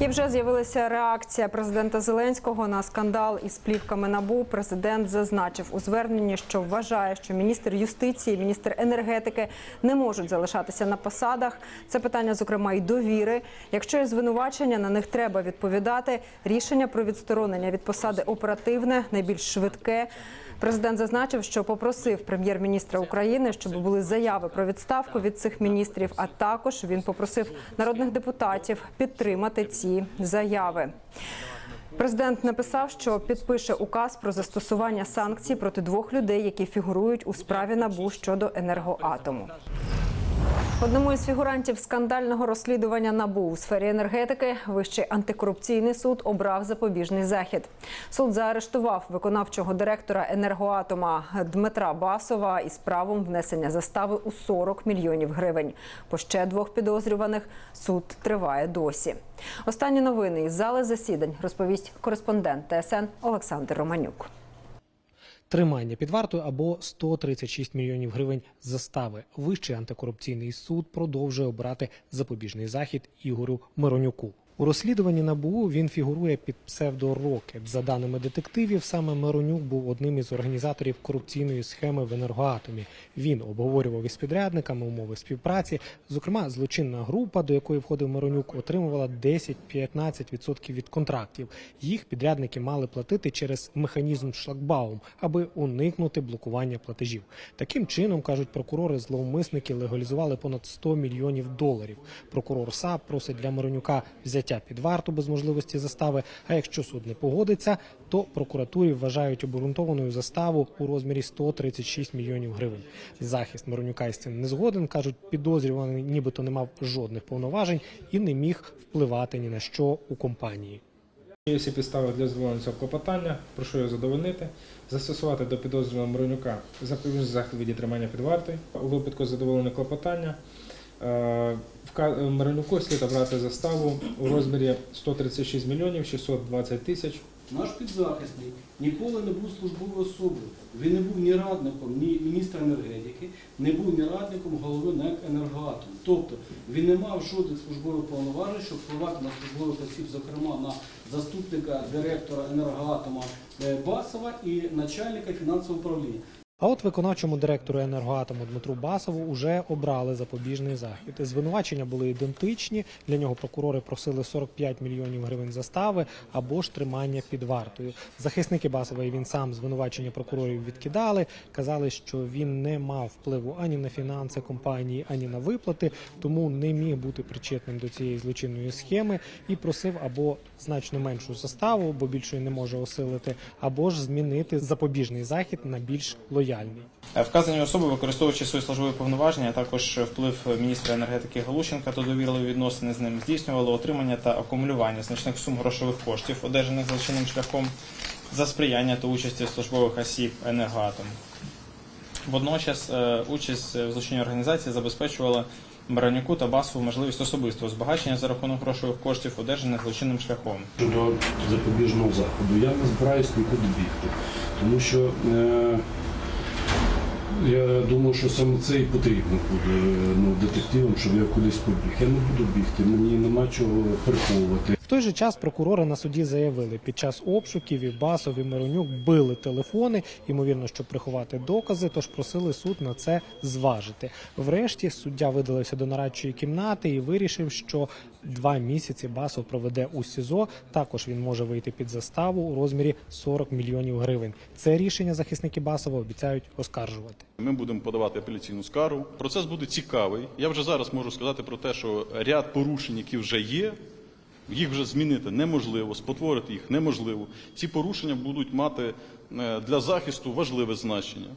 І вже з'явилася реакція президента Зеленського на скандал із плівками набу. Президент зазначив у зверненні, що вважає, що міністр юстиції, міністр енергетики не можуть залишатися на посадах. Це питання, зокрема, і довіри. Якщо є звинувачення, на них треба відповідати. Рішення про відсторонення від посади оперативне, найбільш швидке. Президент зазначив, що попросив прем'єр-міністра України, щоб були заяви про відставку від цих міністрів. А також він попросив народних депутатів підтримати ці заяви. Президент написав, що підпише указ про застосування санкцій проти двох людей, які фігурують у справі набу щодо енергоатому. Одному із фігурантів скандального розслідування НАБУ у сфері енергетики Вищий антикорупційний суд обрав запобіжний захід. Суд заарештував виконавчого директора енергоатома Дмитра Басова із правом внесення застави у 40 мільйонів гривень. По ще двох підозрюваних суд триває досі. Останні новини із зали засідань розповість кореспондент ТСН Олександр Романюк. Тримання під вартою або 136 мільйонів гривень застави. Вищий антикорупційний суд продовжує обрати запобіжний захід Ігорю Миронюку. У розслідуванні НАБУ він фігурує під псевдорокет. За даними детективів, саме Миронюк був одним із організаторів корупційної схеми в енергоатомі. Він обговорював із підрядниками умови співпраці. Зокрема, злочинна група, до якої входив Миронюк, отримувала 10-15% від контрактів. Їх підрядники мали платити через механізм шлагбаум, аби уникнути блокування платежів. Таким чином кажуть прокурори, зловмисники легалізували понад 100 мільйонів доларів. Прокурор САП просить для Миронюка взяття під варту без можливості застави. А якщо суд не погодиться, то прокуратурі вважають обґрунтованою заставу у розмірі 136 мільйонів гривень. Захист Миронюка із цим не згоден. кажуть, підозрюваний нібито не мав жодних повноважень і не міг впливати ні на що у компанії. Є всі підстави для задоволення цього клопотання. Прошу його задовольнити, застосувати до підозрюваного Миронюка запобіжний захід від тримання під вартою. У випадку задоволення клопотання е, вка- Миронюку слід обрати заставу у розмірі 136 мільйонів 620 тисяч. Наш підзахисний ніколи не був службовою особою. Він не був ні радником, ні міністра енергетики, не був ні радником голови НЕК «Енергоатом». Тобто він не мав жодних службових повноважень, щоб впливати на службових осіб, зокрема на заступника директора енергоатома е, Басова і начальника фінансового управління. А от виконавчому директору енергоатому Дмитру Басову уже обрали запобіжний захід. Звинувачення були ідентичні. Для нього прокурори просили 45 мільйонів гривень застави або ж тримання під вартою. Захисники Басова і він сам звинувачення прокурорів відкидали. Казали, що він не мав впливу ані на фінанси компанії, ані на виплати, тому не міг бути причетним до цієї злочинної схеми і просив або значно меншу заставу, бо більшої не може осилити, або ж змінити запобіжний захід на більш лояльний. Е, Вказані особи, використовуючи свої службові повноваження, а також вплив міністра енергетики Галущенка та довірливі відносини з ним, здійснювали отримання та акумулювання значних сум грошових коштів, одержаних злочинним шляхом за сприяння та участі службових осіб енергоатому. Водночас е, участь в злочинній організації забезпечувала Баранюку та Басову можливість особистого збагачення за рахунок грошових коштів, одержаних злочинним шляхом. Щодо запобіжного заходу, я не збираюсь нікуди бігти, тому що е, я думаю, що саме це і потрібно буде ну, детективам, щоб я кудись побіг. Я не буду бігти, мені нема чого приховувати. Той же час прокурори на суді заявили, під час обшуків і Басов і Миронюк били телефони, ймовірно, щоб приховати докази, тож просили суд на це зважити. Врешті суддя видалився до нарадчої кімнати і вирішив, що два місяці Басов проведе у СІЗО. Також він може вийти під заставу у розмірі 40 мільйонів гривень. Це рішення захисники Басова обіцяють оскаржувати. Ми будемо подавати апеляційну скаргу. Процес буде цікавий. Я вже зараз можу сказати про те, що ряд порушень, які вже є, їх вже змінити неможливо, спотворити їх неможливо. Ці порушення будуть мати е, для захисту важливе значення.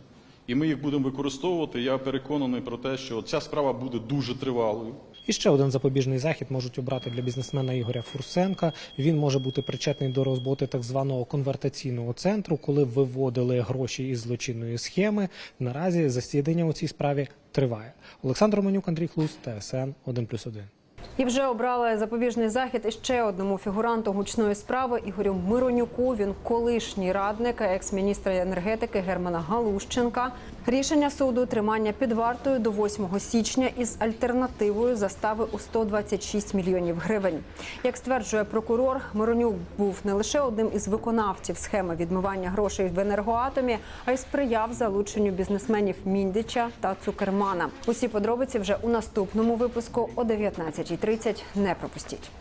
І ми їх будемо використовувати. Я переконаний про те, що ця справа буде дуже тривалою. І ще один запобіжний захід можуть обрати для бізнесмена Ігоря Фурсенка. Він може бути причетний до роботи так званого конвертаційного центру, коли виводили гроші із злочинної схеми. Наразі засідання у цій справі триває. Олександр Романюк, Андрій Хлус, ТСН 1+,1. І вже обрали запобіжний захід іще одному фігуранту гучної справи Ігорю Миронюку. Він колишній радник екс-міністра енергетики Германа Галущенка. Рішення суду тримання під вартою до 8 січня із альтернативою застави у 126 мільйонів гривень. Як стверджує прокурор, Миронюк був не лише одним із виконавців схеми відмивання грошей в енергоатомі, а й сприяв залученню бізнесменів Міндича та Цукермана. Усі подробиці вже у наступному випуску о 19.30. Не пропустіть.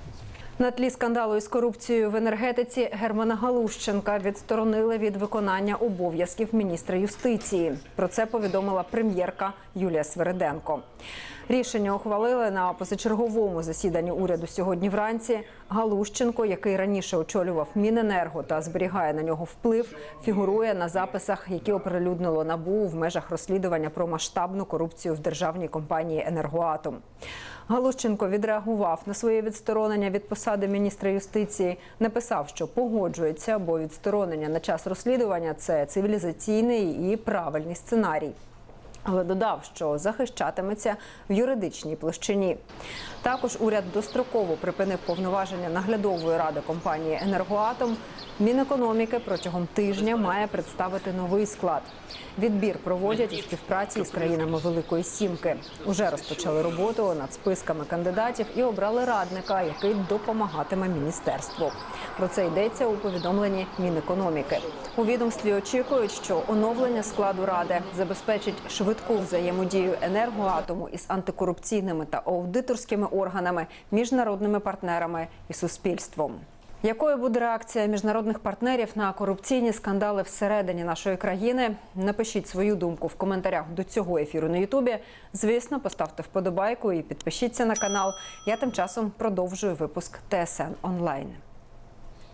На тлі скандалу із корупцією в енергетиці Германа Галущенка відсторонили від виконання обов'язків міністра юстиції. Про це повідомила прем'єрка Юлія Свериденко. Рішення ухвалили на позачерговому засіданні уряду сьогодні вранці. Галущенко, який раніше очолював Міненерго та зберігає на нього вплив, фігурує на записах, які оприлюднило набу в межах розслідування про масштабну корупцію в державній компанії Енергоатом. Галущенко відреагував на своє відсторонення від посади міністра юстиції. Написав, що погоджується, бо відсторонення на час розслідування це цивілізаційний і правильний сценарій. Але додав, що захищатиметься в юридичній площині. Також уряд достроково припинив повноваження наглядової ради компанії Енергоатом. Мінекономіки протягом тижня має представити новий склад. Відбір проводять у співпраці з країнами Великої Сімки. Уже розпочали роботу над списками кандидатів і обрали радника, який допомагатиме міністерству. Про це йдеться у повідомленні Мінекономіки. У відомстві очікують, що оновлення складу ради забезпечить швидку взаємодію енергоатому із антикорупційними та аудиторськими органами, міжнародними партнерами і суспільством. Якою буде реакція міжнародних партнерів на корупційні скандали всередині нашої країни? Напишіть свою думку в коментарях до цього ефіру на Ютубі. Звісно, поставте вподобайку і підпишіться на канал. Я тим часом продовжую випуск ТСН онлайн.